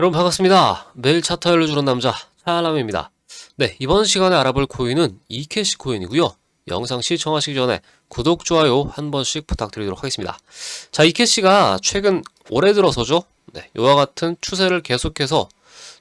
여러분 반갑습니다. 매일 차트 알려주는 남자 차알람입니다. 네, 이번 시간에 알아볼 코인은 이캐시 코인이고요. 영상 시청하시기 전에 구독, 좋아요 한 번씩 부탁드리도록 하겠습니다. 자, 이캐시가 최근 올해 들어서죠. 네, 이와 같은 추세를 계속해서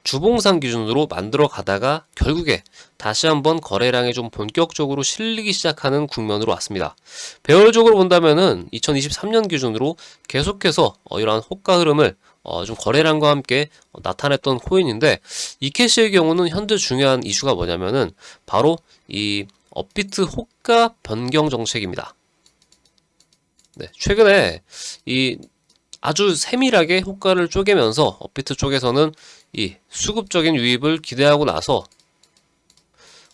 주봉상 기준으로 만들어 가다가 결국에 다시 한번 거래량이 좀 본격적으로 실리기 시작하는 국면으로 왔습니다. 배열적으로 본다면은 2023년 기준으로 계속해서 어, 이러한 호가 흐름을 어, 좀 거래량과 함께 어, 나타냈던 코인인데 이캐시의 경우는 현재 중요한 이슈가 뭐냐면은 바로 이 업비트 호가 변경 정책입니다. 네, 최근에 이 아주 세밀하게 호가를 쪼개면서 업비트 쪽에서는 이 수급적인 유입을 기대하고 나서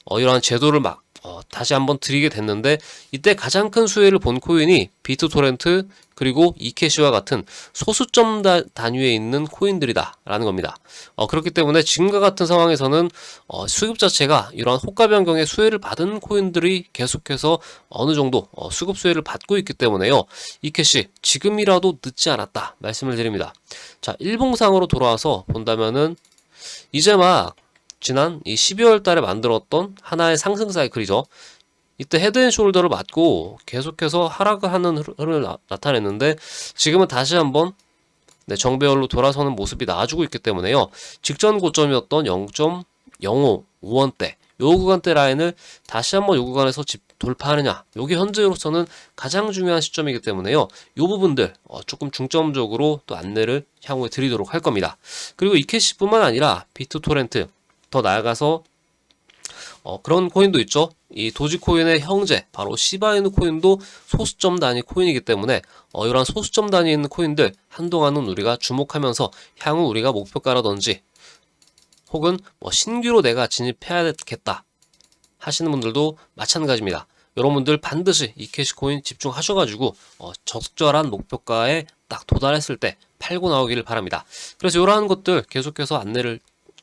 어, 이러한 제도를 막 어, 다시 한번 드리게 됐는데 이때 가장 큰 수혜를 본 코인이 비트토렌트 그리고 이캐시와 같은 소수점 다- 단위에 있는 코인들이다라는 겁니다. 어, 그렇기 때문에 지금과 같은 상황에서는 어, 수급 자체가 이러한 호가 변경의 수혜를 받은 코인들이 계속해서 어느 정도 어, 수급 수혜를 받고 있기 때문에요. 이캐시 지금이라도 늦지 않았다 말씀을 드립니다. 자 일봉상으로 돌아와서 본다면은 이제 막 지난 이 12월 달에 만들었던 하나의 상승 사이클이죠. 이때 헤드앤숄더를 맞고 계속해서 하락을 하는 흐- 흐름을 나, 나타냈는데 지금은 다시 한번 네, 정배열로 돌아서는 모습이 나와주고 있기 때문에요. 직전 고점이었던 0.055원대 요 구간대 라인을 다시 한번 요 구간에서 집 돌파하느냐 요게 현재로서는 가장 중요한 시점이기 때문에요. 요 부분들 어, 조금 중점적으로 또 안내를 향후에 드리도록 할 겁니다. 그리고 이캐시뿐만 아니라 비트토렌트 더 나아가서 어, 그런 코인도 있죠. 이 도지코인의 형제, 바로 시바이누 코인도 소수점 단위 코인이기 때문에 어, 이런 소수점 단위에 있는 코인들 한동안은 우리가 주목하면서 향후 우리가 목표가라든지 혹은 뭐 신규로 내가 진입해야겠다 하시는 분들도 마찬가지입니다. 여러분들 반드시 이 캐시코인 집중하셔가지고 어, 적절한 목표가에 딱 도달했을 때 팔고 나오기를 바랍니다. 그래서 이러한 것들 계속해서 안내를